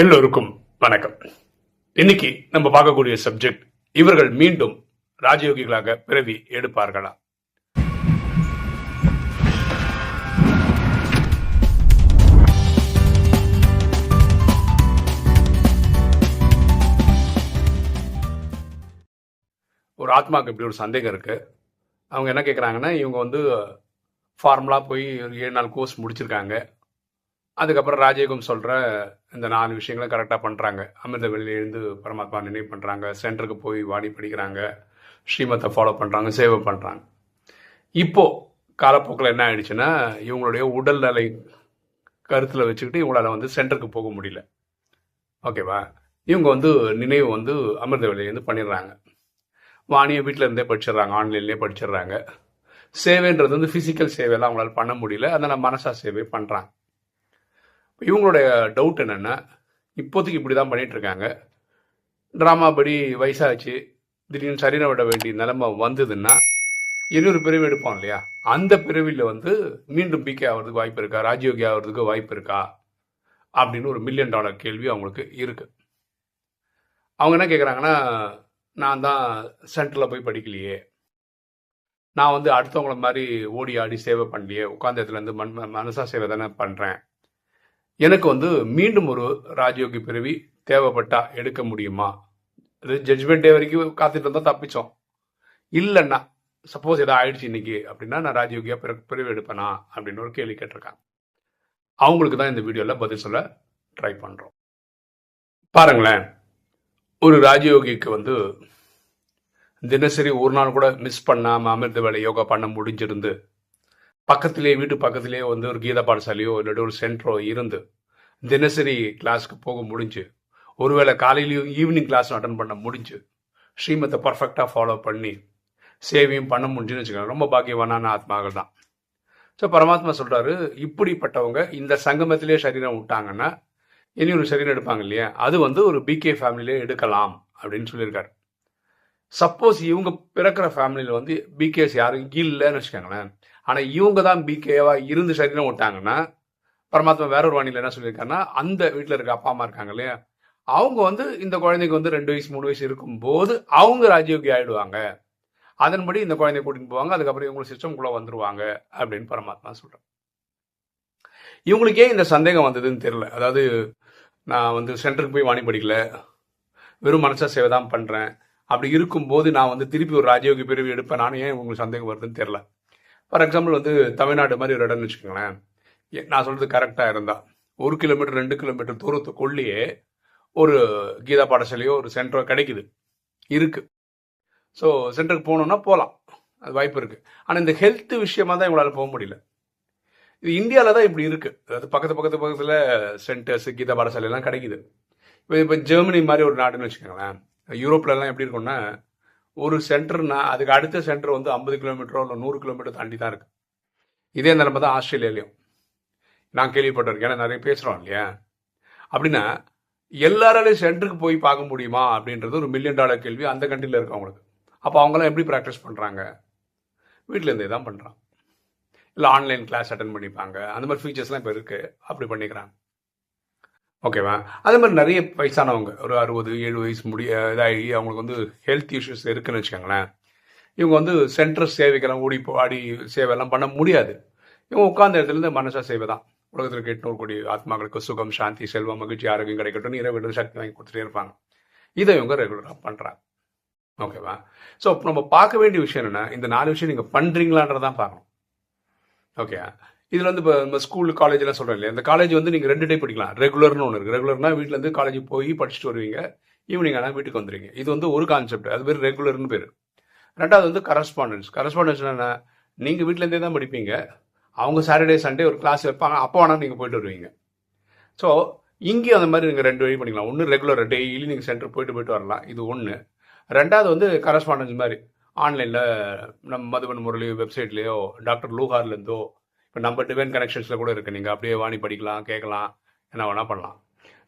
எல்லோருக்கும் வணக்கம். இன்னைக்கு நம்ம பார்க்கக்கூடிய சப்ஜெக்ட் இவர்கள் மீண்டும் ராஜயோகிகளாக பிறவி எடுப்பார்களா? ஒரு ஆத்மாக்கு இப்படி ஒரு சந்தேகம் இருக்கு. அவங்க என்ன கேட்குறாங்கன்னா இவங்க வந்து ஃபார்முலா போய் ஒரு ஏழு நாள் கோர்ஸ் முடிச்சிருக்காங்க. அதுக்கப்புறம் ராஜயோகம் சொல்கிற இந்த நாலு விஷயங்களும் கரெக்டாக பண்ணுறாங்க அமிர்த எழுந்து பரமாத்மா நினைவு பண்ணுறாங்க சென்டருக்கு போய் வாடி படிக்கிறாங்க. ஸ்ரீமத்தை ஃபாலோ பண்ணுறாங்க சேவை பண்ணுறாங்க இப்போது காலப்போக்கில் என்ன ஆயிடுச்சுன்னா இவங்களுடைய உடல்நிலை கருத்தில் வச்சுக்கிட்டு இவங்களால் வந்து சென்டருக்கு போக முடியல. ஓகேவா இவங்க வந்து நினைவு வந்து அமிர்த வெளியிலேருந்து பண்ணிடுறாங்க. வாணியை வீட்டில் இருந்தே படிச்சிடுறாங்க ஆன்லைன்லேயே படிச்சிடுறாங்க. சேவைன்றது வந்து ஃபிசிக்கல் சேவையெல்லாம் அவங்களால பண்ண முடியல. அதனால் மனசா சேவை பண்ணுறாங்க இவங்களுடைய டவுட் என்னென்னா இப்போதைக்கு இப்படி தான் பண்ணிகிட்ருக்காங்க ட்ராமா படி வயசாச்சு திடீர்னு சரீரம் விட வேண்டிய நிலைமை வந்ததுன்னா இன்னொரு பிரிவு எடுப்போம் இல்லையா? அந்த பிரிவில் வந்து மீண்டும் பிகே ஆகிறதுக்கு வாய்ப்பு இருக்கா? ராஜயோகி ஆகிறதுக்கு வாய்ப்பு இருக்கா? அப்படின்னு ஒரு மில்லியன் டாலர் கேள்வி அவங்களுக்கு இருக்குது அவங்க என்ன கேட்குறாங்கன்னா நான் தான் சென்டரில் போய் படிக்கலையே. நான் வந்து அடுத்தவங்கள மாதிரி ஓடி ஆடி சேவை பண்ணலையே. உட்காந்த இடத்துலேருந்து மண் மனசா சேவை தானே பண்ணுறேன் எனக்கு வந்து மீண்டும் ஒரு ராஜயோகி பிறவி தேவைப்பட்டா எடுக்க முடியுமா? அது ஜட்ஜ்மெண்ட் டே வரைக்கும் காத்துட்டு இருந்தால் தப்பிச்சோம். இல்லைன்னா சப்போஸ் எதாவது ஆயிடுச்சு இன்னைக்கு அப்படின்னா நான் ராஜயோகியா பிற பிறவி எடுப்பேனா? அப்படின்னு ஒரு கேள்வி கேட்டிருக்காங்க. அவங்களுக்கு தான் இந்த வீடியோவில் பதில் சொல்ல ட்ரை பண்ணுறோம் பாருங்களேன். ஒரு ராஜயோகிக்கு வந்து தினசரி ஒரு நாள் கூட மிஸ் பண்ணாமல் அமிர்த வேலை யோகா பண்ண முடிஞ்சிருந்து பக்கத்திலே வீட்டு பக்கத்திலே வந்து ஒரு கீதா பாடசாலையோ இல்லாட்டி ஒரு சென்டரோ இருந்து தினசரி கிளாஸ்க்கு போக முடிஞ்சு ஒருவேளை காலையிலையும் ஈவினிங் கிளாஸ் அட்டன் பண்ண முடிஞ்சு ஸ்ரீமத்தை பர்ஃபெக்டாக ஃபாலோ பண்ணி சேவையும் பண்ண முடிஞ்சுன்னு வச்சுக்கோங்க. ரொம்ப பாக்கியவானான ஆத்மாக்கள் தான். ஸோ பரமாத்மா சொல்கிறாரு இப்படிப்பட்டவங்க இந்த சங்கமத்திலே சரீரம் விட்டாங்கன்னா இனி ஒரு சரீரம் எடுப்பாங்க இல்லையா? அது வந்து ஒரு பிகே ஃபேமிலியிலே எடுக்கலாம் அப்படின்னு சொல்லியிருக்காரு. சப்போஸ் இவங்க பிறக்கிற ஃபேமிலியில் வந்து பிகேஸ் யாரும் இல்லைன்னு வச்சுக்கோங்களேன். ஆனால் இவங்க தான் பிகேவா இருந்து சரீரம் விட்டாங்கன்னா பரமாத்மா வேற ஒரு வாணியில் என்ன சொல்லியிருக்காருன்னா அந்த வீட்டில் இருக்க அப்பா அம்மா இருக்காங்க இல்லையா? அவங்க வந்து இந்த குழந்தைக்கு வந்து ரெண்டு வயசு மூணு வயசு இருக்கும்போது அவங்க ராஜயோகி ஆயிடுவாங்க. அதன்படி இந்த குழந்தைய கூட்டின்னு போவாங்க. அதுக்கப்புறம் இவங்க சிஸ்டம்குள்ளே வந்துருவாங்க அப்படின்னு பரமாத்மா சொல்கிறேன் இவங்களுக்கே இந்த சந்தேகம் வந்ததுன்னு தெரில அதாவது நான் வந்து சென்டருக்கு போய் வாணி படிக்கல. வெறும் மனசா சேவை தான் பண்ணுறேன் அப்படி இருக்கும்போது நான் வந்து திருப்பி ஒரு ராஜயோகி பிரிவு எடுப்பேன். நானும் ஏன் உங்களுக்கு சந்தேகம் வருதுன்னு தெரில ஃபார் எக்ஸாம்பிள் வந்து தமிழ்நாடு மாதிரி ஒரு இடம்னு வச்சுக்கோங்களேன். எ- நான் சொல்கிறது கரெக்டாக இருந்தால் ஒரு கிலோமீட்டர் ரெண்டு கிலோமீட்டர் தூரத்துக்குள்ளேயே ஒரு கீதா பாடசாலையோ ஒரு சென்டரோ கிடைக்குது. இருக்குது ஸோ சென்டருக்கு போகணுன்னா போகலாம் அது வாய்ப்பு இருக்குது ஆனால் இந்த ஹெல்த் விஷயமா தான் இவங்களால் போக முடியல. இது இந்தியாவில் தான் இப்படி இருக்குது அதாவது பக்கத்து பக்கத்து பக்கத்தில் சென்டர்ஸ் கீதா பாடசாலையெல்லாம் கிடைக்குது. இப்போ இப்போ ஜெர்மனி மாதிரி ஒரு நாடுன்னு வச்சுக்கோங்களேன். யூரோப்ல எப்படி இருக்கும்னா ஒரு சென்டர்னா அதுக்கு அடுத்த சென்டர் வந்து ஐம்பது கிலோமீட்டரோ இல்லை நூறு கிலோமீட்டர் தாண்டி தான் இருக்கு. இதே நிலைமை தான் ஆஸ்திரேலியாலையும். நான் கேள்விப்பட்டிருக்கேன். ஏன்னா நிறைய பேசுகிறோம் இல்லையா? அப்படின்னா எல்லாராலையும் சென்டருக்கு போய் பார்க்க முடியுமா? அப்படின்றது ஒரு மில்லியன் டாலர் கேள்வி அந்த கண்ட்ரியில் இருக்கவங்களுக்கு அப்போ அவங்களாம் எப்படி ப்ராக்டிஸ் பண்ணுறாங்க வீட்டிலேருந்தே தான் பண்ணுறான் இல்லை ஆன்லைன் கிளாஸ் அட்டன் பண்ணிப்பாங்க. அந்த மாதிரி ஃபீச்சர்ஸ்லாம் இப்போ இருக்குது அப்படி பண்ணிக்கிறாங்க. ஓகேவா அதே மாதிரி நிறைய வயசானவங்க ஒரு அறுபது ஏழு வயசு முடிய இதாகி அவங்களுக்கு வந்து ஹெல்த் இஷ்யூஸ் இருக்குன்னு வச்சுக்கோங்களேன். இவங்க வந்து சென்டர் சேவைக்கெல்லாம் ஓடி ஆடி சேவையெல்லாம் பண்ண முடியாது. இவங்க உட்கார்ந்த இடத்துலேருந்து மனசா சேவை தான். உலகத்தில் எட்நூறு கோடி ஆத்மாக்களுக்கு சுகம் சாந்தி செல்வம் மகிழ்ச்சி ஆரோக்கியம் கிடைக்கட்டும். இரவு சக்தி வாங்கி கொடுத்துட்டே இருப்பாங்க. இதை இவங்க ரெகுலராக பண்ணுறாங்க ஓகேவா ஸோ நம்ம பார்க்க வேண்டிய விஷயம் என்னன்னா இந்த நாலு விஷயம் நீங்கள் பண்ணுறீங்களான்றதான் பார்க்கணும். ஓகே இதில் வந்து இப்போ நம்ம ஸ்கூல் காலேஜ்லாம் சொல்கிறோம் இல்லையா? இந்த காலேஜ் வந்து நீங்கள் ரெண்டு டைப் படிக்கலாம். ரெகுலர்னு ஒன்று இருக்குது ரெகுலர்னா வீட்டிலேருந்து காலேஜ் போய் படிச்சுட்டு வருவீங்க. ஈவினிங் ஆனால் வீட்டுக்கு வந்துடுவீங்க இது வந்து ஒரு கான்செப்ட் அது பேர் ரெகுலர்னு பேர். ரெண்டாவது வந்து கரஸ்பாண்டன்ஸ் கரஸ்பாண்டன்ஸ் என்ன? நீங்கள் வீட்டிலேருந்தே தான் படிப்பீங்க. அவங்க சாட்டர்டே சண்டே ஒரு கிளாஸ் வைப்பாங்க. அப்போ வேணால் நீங்கள் போயிட்டு வருவீங்க. ஸோ இங்கேயும் அந்த மாதிரி நீங்கள் ரெண்டு வழி பண்ணிக்கலாம். ஒன்று ரெகுலர் டெய்லி நீங்கள் சென்டர் போயிட்டு போயிட்டு வரலாம். இது ஒன்று ரெண்டாவது வந்து கரஸ்பாண்டன்ஸ் மாதிரி. ஆன்லைனில் நம்ம மதுபன் முரளி வெப்சைட்லேயோ டாக்டர் லூஹார்லேருந்தோ இப்போ நம்ம டிவைன் கனெக்ஷன்ஸில் கூட இருக்குது நீங்கள் அப்படியே வாணி படிக்கலாம் கேட்கலாம் என்ன வேணால் பண்ணலாம்.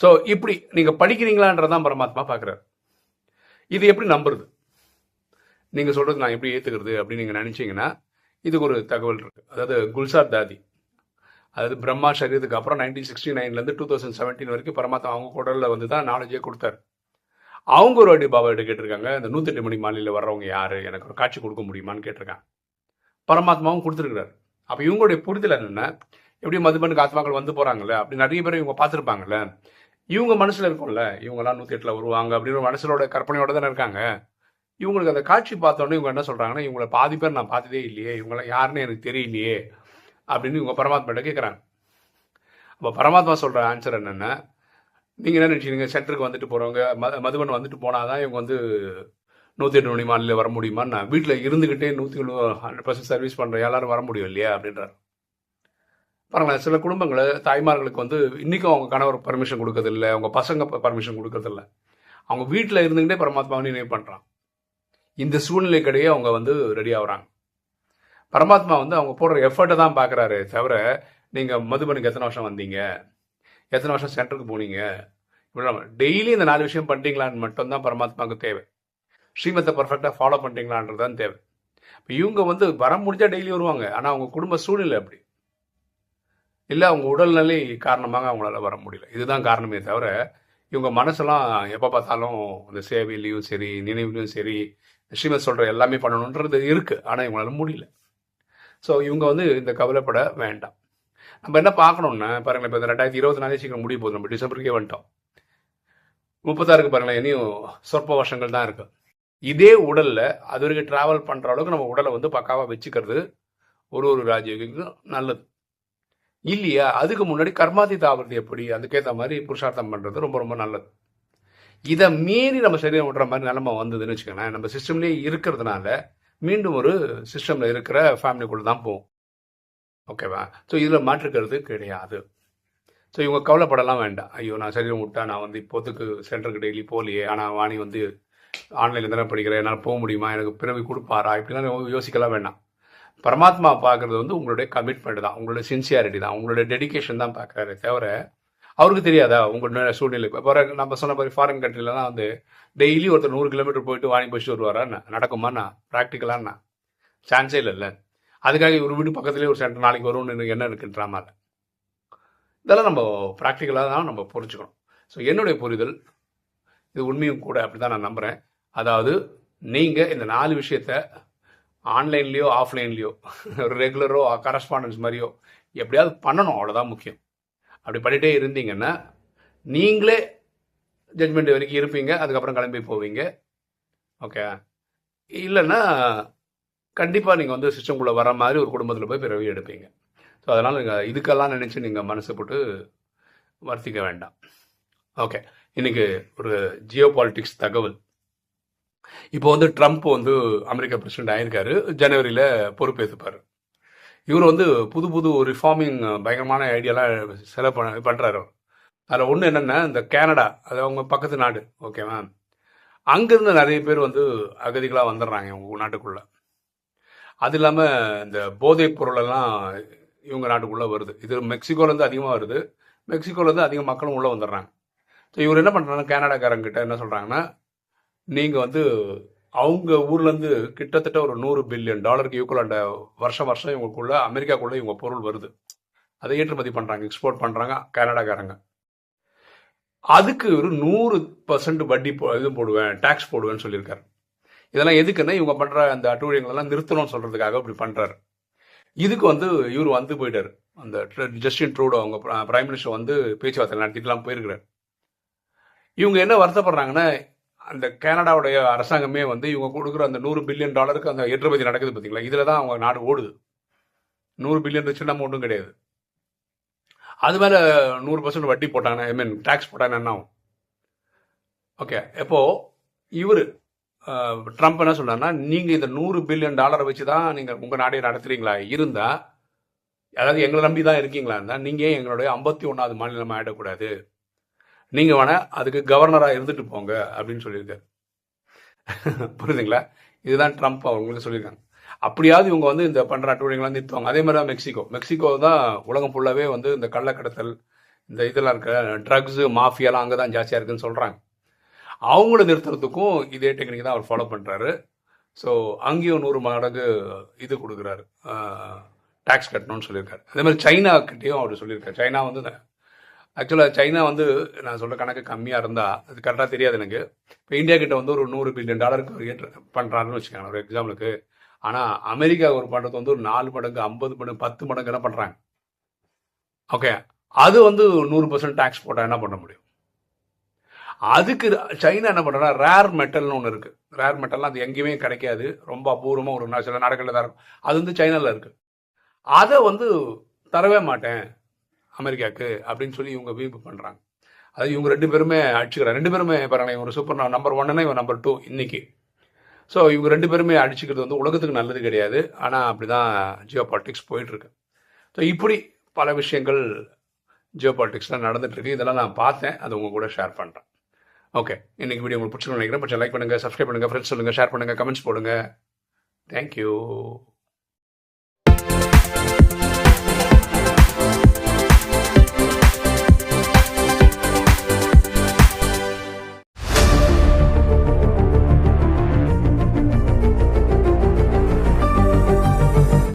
ஸோ இப்படி நீங்கள் படிக்கிறீங்களான்றதான் பரமாத்மா பார்க்குறாரு இது எப்படி நம்புறது? நீங்கள் சொல்கிறது நான் எப்படி ஏற்றுக்கிறது அப்படின்னு நீங்கள் நினச்சிங்கன்னா இதுக்கு ஒரு தகவல் இருக்குது அதாவது குல்சார் தாதி. அதாவது பிரம்மா சரீரத்துக்கு அப்புறம் நைன்டீன் சிக்ஸ்டி நைன்லேருந்து டூ தௌசண்ட் செவன்டீன் வரைக்கும் பரமாத்மா அவங்க குடலில் வந்து தான் நாலேஜே கொடுத்தாரு. அவங்க ஒரு வாட்டி பாபா கிட்ட கேட்டிருக்காங்க இந்த நூற்றெட்டு மணி மாலையில் வர்றவங்க யார்? எனக்கு ஒரு காட்சி கொடுக்க முடியுமான்னு கேட்டிருக்காங்க. பரமாத்மாவும் கொடுத்துருக்குறாரு. அப்போ இவங்களுடைய புரிதல் என்னென்ன எப்படி மதுபனுக்கு ஆத்மாக்கள் வந்து போகிறாங்கல்ல அப்படி நிறைய பேர் இவங்க பார்த்துருப்பாங்கல்ல இவங்க மனசில் இருக்கும்ல இவங்கெல்லாம் நூற்றி எட்டில் வருவாங்க அப்படின்னு ஒரு மனசிலோட கற்பனையோட தானே இருக்காங்க. இவங்களுக்கு அந்த காட்சி பார்த்தோன்னே இவங்க என்ன சொல்கிறாங்கன்னா இவங்கள பாதி பேர் நான் பார்த்ததே இல்லையே இவங்களாம் யாருன்னு எனக்கு தெரியலையே அப்படின்னு இவங்க பரமாத்மாட்ட கேட்குறாங்க அப்போ பரமாத்மா சொல்கிற ஆன்சர் என்னென்ன நீங்கள் என்ன நினச்சிங்க சென்டருக்கு வந்துட்டு போகிறவங்க மது மதுபன் வந்துட்டு போனால் தான் இவங்க வந்து நூற்றி எட்டு மணி மாநில வர முடியுமான்னு நான் வீட்டில் இருந்துக்கிட்டே நூற்றி ஹண்ட்ரட் பர்சன்ட் சர்வீஸ் பண்ணுற எல்லாரும் வர முடியும் இல்லையா அப்படின்றார். பாருங்களேன் சில குடும்பங்கள் தாய்மார்களுக்கு வந்து இன்றைக்கும் அவங்க கணவர் பர்மிஷன் கொடுக்கறதில்ல அவங்க பசங்க பர்மிஷன் கொடுக்கறதில்ல. அவங்க வீட்டில் இருந்துக்கிட்டே பரமாத்மாவை நினைவு பண்ணுறான் இந்த சூழ்நிலைக்கிடையே அவங்க வந்து ரெடி ஆகுறாங்க. பரமாத்மா வந்து அவங்க போடுற எஃபர்ட்டை தான் பார்க்குறாரு தவிர நீங்கள் மதுபனுக்கு எத்தனை வருஷம் வந்தீங்க? எத்தனை வருஷம் சென்டருக்கு போனீங்க? இப்படி டெய்லி இந்த நாலு விஷயம் பண்ணிட்டீங்களான்னு மட்டும்தான் பரமாத்மாவுக்கு தேவை. ஸ்ரீமத்தை பர்ஃபெக்டாக ஃபாலோ பண்ணிட்டீங்களான்றது தான் தேவை. இப்போ இவங்க வந்து வர முடிஞ்சால் டெய்லி வருவாங்க. ஆனால் அவங்க குடும்ப சூழ்நிலை அப்படி. இல்லை அவங்க உடல்நிலை காரணமாக அவங்களால வர முடியல. இதுதான் காரணமே தவிர இவங்க மனசெல்லாம் எப்போ பார்த்தாலும் இந்த சேவையிலையும் சரி நினைவுலையும் சரி ஸ்ரீமத் சொல்கிற எல்லாமே பண்ணணுன்றது இருக்குது ஆனால் இவங்களால முடியல. ஸோ இவங்க வந்து இந்த கவலைப்பட வேண்டாம். நம்ம என்ன பார்க்கணுன்னா பாருங்களேன் இப்போ இந்த ரெண்டாயிரத்தி இருபத்தி நாலே சீக்கிரம் முடிய போகுது. நம்ம டிசம்பருக்கே வந்துட்டோம். முப்பத்தாறுக்கு பாருங்களேன் இனியும் சொற்ப வருஷங்கள் தான் இருக்குது இதே உடலில் அது வரைக்கும் ட்ராவல் பண்ணுற அளவுக்கு நம்ம உடலை வந்து பக்காவாக வச்சுக்கிறது ஒரு ஒரு ராஜயோகிக்கும் நல்லது. இல்லையா? அதுக்கு முன்னாடி கர்மாதி தாவரது எப்படி? அதுக்கேற்ற மாதிரி புருஷார்த்தம் பண்ணுறது ரொம்ப ரொம்ப நல்லது. இதை மீறி நம்ம சரீரம் விடுற மாதிரி நிலமை வந்ததுன்னு வச்சுக்கோங்களேன். நம்ம சிஸ்டம்லேயே இருக்கிறதுனால மீண்டும் ஒரு சிஸ்டமில் இருக்கிற ஃபேமிலிக்குள்ளே தான் போகும் ஓகேவா ஸோ இதில் மாற்றுக்கிறது கிடையாது. ஸோ இவங்க கவலைப்படலாம் வேண்டாம். ஐயோ நான் சரீரம் விட்டா நான் வந்து இப்போத்துக்கு சென்டருக்கு டெய்லி போகலையே. ஆனால் வாணி வந்து ஆன்லைனில் தானே படிக்கிறேன் என்னால் போக முடியுமா? எனக்கு பிறவி கொடுப்பாரா? இப்படிலாம் யோசிக்கலாம் வேண்டாம் பரமாத்மா பார்க்குறது வந்து உங்களுடைய கமிட்மெண்ட் தான் உங்களுடைய சின்சியாரிட்டி தான் உங்களுடைய டெடிகேஷன் தான் பார்க்குறாரு தவிர அவருக்கு தெரியாதா? உங்களோட சூழ்நிலை. இப்போ நம்ம சொன்ன மாதிரி ஃபாரின் கண்ட்ரிலலாம் வந்து டெய்லி ஒருத்தர் நூறு கிலோமீட்டர் போயிட்டு வாங்கி போயிட்டு வருவாரா நடக்குமாண்ணா ப்ராக்டிக்கலாண்ணா சான்ஸே இல்லைல்ல அதுக்காக ஒரு வீடு பக்கத்துலேயே ஒரு சென்டர் நாளைக்கு வரும்னு எனக்கு என்ன இருக்குன்றாமல் இதெல்லாம் நம்ம ப்ராக்டிக்கலாக தான் நம்ம புரிஞ்சுக்கணும். ஸோ என்னுடைய புரிதல் இது உண்மையும் கூட அப்படி தான் நான் நம்புகிறேன் அதாவது நீங்கள் இந்த நாலு விஷயத்த ஆன்லைன்லேயோ ஆஃப்லைன்லேயோ ரெகுலரோ கரஸ்பாண்டன்ஸ் மாதிரியோ எப்படியாவது பண்ணணும் அவ்வளோதான் முக்கியம். அப்படி பண்ணிகிட்டே இருந்தீங்கன்னா நீங்களே ஜட்மெண்ட் வரைக்கும் இருப்பீங்க அதுக்கப்புறம் கிளம்பி போவீங்க. ஓகே இல்லைன்னா கண்டிப்பாக நீங்கள் வந்து சிஸ்டம்குள்ளே வர மாதிரி ஒரு குடும்பத்தில் போய் பிறவி எடுப்பீங்க. ஸோ அதனால் நீங்கள் இதுக்கெல்லாம் நினச்சி நீங்கள் மனசு போட்டு வர்த்திக்க வேண்டாம். ஓகே இன்னைக்கு ஒரு ஜியோ பாலிட்டிக்ஸ் தகவல். இப்போ வந்து ட்ரம்ப் வந்து அமெரிக்கா பிரசிடென்ட் ஆயிருக்காரு. ஜனவரியில் பொறுப்பேற்றுப்பார் இவர் வந்து புது புது ரிஃபார்மிங் பயங்கரமான ஐடியாலாம் செலவு பண்ண பண்ணுறாரு அதில் ஒன்று என்னென்னா இந்த கேனடா அது அவங்க பக்கத்து நாடு ஓகேவா அங்கேருந்து நிறைய பேர் வந்து அகதிகளாக வந்துடுறாங்க இவங்க நாட்டுக்குள்ளே. அது இல்லாமல் இந்த போதைப் பொருளெல்லாம் இவங்க நாட்டுக்குள்ளே வருது. இது மெக்சிகோலேருந்து அதிகமாக வருது. மெக்சிகோலேருந்து அதிக மக்களும் உள்ளே வந்துடுறாங்க. ஸோ இவர் என்ன பண்ணுறாங்க கனடாக்காரங்கிட்ட என்ன சொல்கிறாங்கன்னா நீங்கள் வந்து அவங்க ஊர்லேருந்து கிட்டத்தட்ட ஒரு நூறு பில்லியன் டாலருக்கு ஈக்குவலாண்ட வருஷம் வருஷம் இவங்களுக்குள்ள அமெரிக்காக்குள்ளே இவங்க பொருள் வருது. அதை ஏற்றுமதி பண்ணுறாங்க எக்ஸ்போர்ட் பண்ணுறாங்க கனடாக்காரங்க. அதுக்கு ஒரு நூறு பர்சன்ட் வட்டி போ இது போடுவேன் டேக்ஸ் போடுவேன்னு சொல்லியிருக்காரு. இதெல்லாம் எதுக்குன்னா இவங்க பண்ணுற அந்த அட்டூழியங்களெல்லாம் நிறுத்தணும்னு சொல்கிறதுக்காக இப்படி பண்ணுறாரு இதுக்கு வந்து இவர் வந்து போயிட்டார். அந்த ஜஸ்டின் ட்ரூடோ அவங்க பிரைம் மினிஸ்டர் வந்து பேச்சுவார்த்தை நடத்திட்டுலாம் போயிருக்கிறார். இவங்க என்ன வருத்தப்படுறாங்கன்னா அந்த கனடாவுடைய அரசாங்கமே வந்து இவங்க கொடுக்குற அந்த நூறு பில்லியன் டாலருக்கு அந்த ஏற்றுமதி நடக்குது பார்த்தீங்களா இதில் தான் அவங்க நாடு ஓடுது. நூறு பில்லியன் சின்ன அமௌண்ட்டும் கிடையாது. அது மேலே நூறு பர்சன்ட் வட்டி போட்டாங்கன்னா ஐ மீன் டேக்ஸ் போட்டாங்கன்னா என்ன ஆகும்? ஓகே எப்போ இவர் ட்ரம்ப் என்ன சொல்றாருன்னா நீங்கள் இந்த நூறு பில்லியன் டாலரை வச்சு தான் நீங்கள் உங்கள் நாடே நடத்துறீங்களா? இருந்தால் அதாவது எங்களை நம்பி தான் இருக்கீங்களா இருந்தால் நீங்கள் எங்களுடைய ஐம்பத்தி ஒன்றாவது மாநிலம் ஆகிடக்கூடாது நீங்கள் வேணால் அதுக்கு கவர்னராக இருந்துட்டு போங்க அப்படின்னு சொல்லியிருக்காரு. புரியுதுங்களா? இதுதான் ட்ரம்ப் அவங்களுக்கு சொல்லியிருக்காங்க. அப்படியாவது இவங்க வந்து இந்த பண்ணுற அட்டுவழிகள்லாம் நிறுத்துவாங்க. அதே மாதிரி தான் மெக்சிகோ. மெக்சிகோ தான் உலகம் ஃபுல்லாகவே வந்து இந்த கள்ளக்கடத்தல் இந்த இதெல்லாம் இருக்க. ட்ரக்ஸு மாஃபியாலாம் அங்கே தான் ஜாஸ்தியாக இருக்குன்னு சொல்கிறாங்க அவங்கள நிறுத்துறதுக்கும் இதே டெக்னிக் தான் அவர் ஃபாலோ பண்ணுறாரு ஸோ அங்கேயும் நூறு மடங்கு இது கொடுக்குறாரு. டேக்ஸ் கட்டணும்னு சொல்லியிருக்காரு. அதே மாதிரி சைனா கிட்டேயும் அவர் சொல்லியிருக்காரு. சைனா வந்து ஆக்சுவலாக சைனா வந்து நான் சொல்கிற கணக்கு கம்மியாக இருந்தால் அது கரெக்டாக தெரியாது எனக்கு. இப்போ இந்தியா கிட்ட வந்து ஒரு நூறு பில்லியன் டாலருக்கு அவர் ஏற்ற பண்ணுறாருன்னு வச்சுக்கோங்க ஒரு எக்ஸாம்பிளுக்கு ஆனால் அமெரிக்கா ஒரு பண்ணுறது வந்து ஒரு நாலு மடங்கு ஐம்பது மடங்கு பத்து மடங்கு என்ன பண்ணுறாங்க ஓகே அது வந்து நூறு பர்சன்ட் டேக்ஸ் போட்டால் என்ன பண்ண முடியும்? அதுக்கு சைனா என்ன பண்ணுறா ரேர் மெட்டல்னு ஒன்று இருக்குது ரேர் மெட்டல்லாம் அது எங்கேயுமே கிடைக்காது. ரொம்ப அபூர்வமாக ஒரு சில நாடுகளில் தான் இருக்கும். அது வந்து சைனாவில் இருக்குது அதை வந்து தரவே மாட்டேன். அமெரிக்காவுக்கு அப்படின்னு சொல்லி இவங்க வீம்பு பண்ணுறாங்க அது இவங்க ரெண்டு பேருமே அடிச்சுக்கிறாங்க. ரெண்டு பேருமே பாருங்களேன் இவங்க சூப்பர் நம்பர் ஒன்னுனா இவன் நம்பர் டூ இன்னைக்கு. ஸோ இவங்க ரெண்டு பேருமே அடிச்சுக்கிறது வந்து உலகத்துக்கு நல்லது கிடையாது. ஆனால் அப்படி தான் ஜியோ பாலிட்டிக்ஸ் போயிட்டுருக்கு. ஸோ இப்படி பல விஷயங்கள் ஜியோ பாலிட்டிக்ஸ்லாம் நடந்துட்டுருக்கு. இதெல்லாம் நான் பார்த்தேன். அது உங்கள் கூட ஷேர் பண்ணுறேன் ஓகே இன்றைக்கி வீடியோ உங்களுக்கு பிடிச்சிருக்கணும் நினைக்கிறேன். கொஞ்சம் லைக் பண்ணுங்கள் சப்ஸ்கிரைப் பண்ணுங்கள் ஃப்ரெண்ட்ஸ் சொல்லுங்கள் ஷேர் பண்ணுங்கள் கமெண்ட்ஸ் போடுங்க. தேங்க்யூ